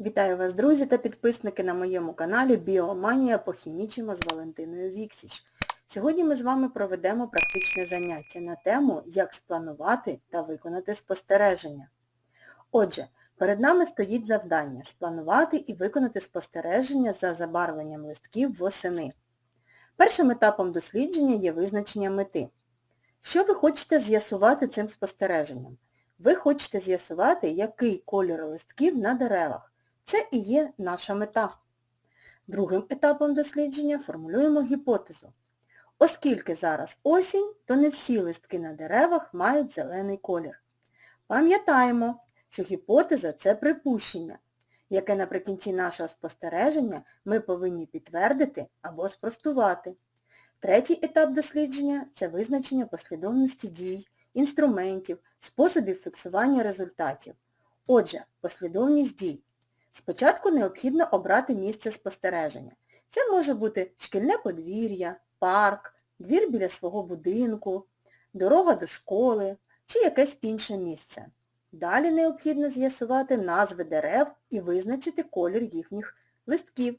Вітаю вас, друзі та підписники на моєму каналі Біоманія похімічимо з Валентиною Віксіч. Сьогодні ми з вами проведемо практичне заняття на тему Як спланувати та виконати спостереження. Отже, перед нами стоїть завдання спланувати і виконати спостереження за забарвленням листків восени. Першим етапом дослідження є визначення мети. Що ви хочете з'ясувати цим спостереженням? Ви хочете з'ясувати, який кольор листків на деревах. Це і є наша мета. Другим етапом дослідження формулюємо гіпотезу. Оскільки зараз осінь, то не всі листки на деревах мають зелений колір. Пам'ятаємо, що гіпотеза – це припущення, яке наприкінці нашого спостереження ми повинні підтвердити або спростувати. Третій етап дослідження – це визначення послідовності дій, інструментів, способів фіксування результатів. Отже, послідовність дій. Спочатку необхідно обрати місце спостереження. Це може бути шкільне подвір'я, парк, двір біля свого будинку, дорога до школи чи якесь інше місце. Далі необхідно з'ясувати назви дерев і визначити колір їхніх листків,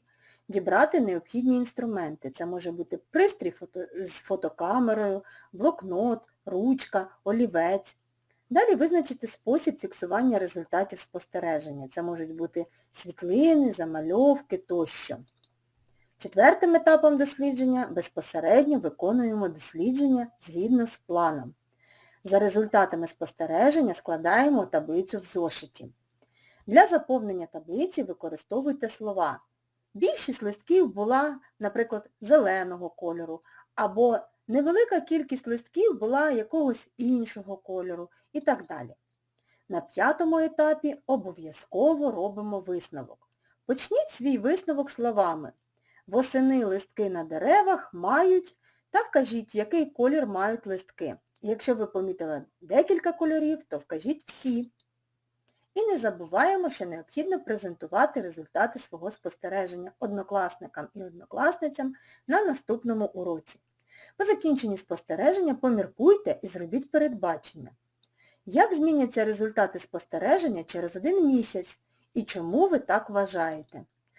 дібрати необхідні інструменти. Це може бути пристрій фото... з фотокамерою, блокнот, ручка, олівець. Далі визначити спосіб фіксування результатів спостереження. Це можуть бути світлини, замальовки тощо. Четвертим етапом дослідження безпосередньо виконуємо дослідження згідно з планом. За результатами спостереження складаємо таблицю в зошиті. Для заповнення таблиці використовуйте слова. Більшість листків була, наприклад, зеленого кольору, або невелика кількість листків була якогось іншого кольору і так далі. На п'ятому етапі обов'язково робимо висновок. Почніть свій висновок словами. Восени листки на деревах мають та вкажіть, який колір мають листки. Якщо ви помітили декілька кольорів, то вкажіть всі. І не забуваємо, що необхідно презентувати результати свого спостереження однокласникам і однокласницям на наступному уроці. По закінченні спостереження поміркуйте і зробіть передбачення. Як зміняться результати спостереження через один місяць і чому ви так вважаєте?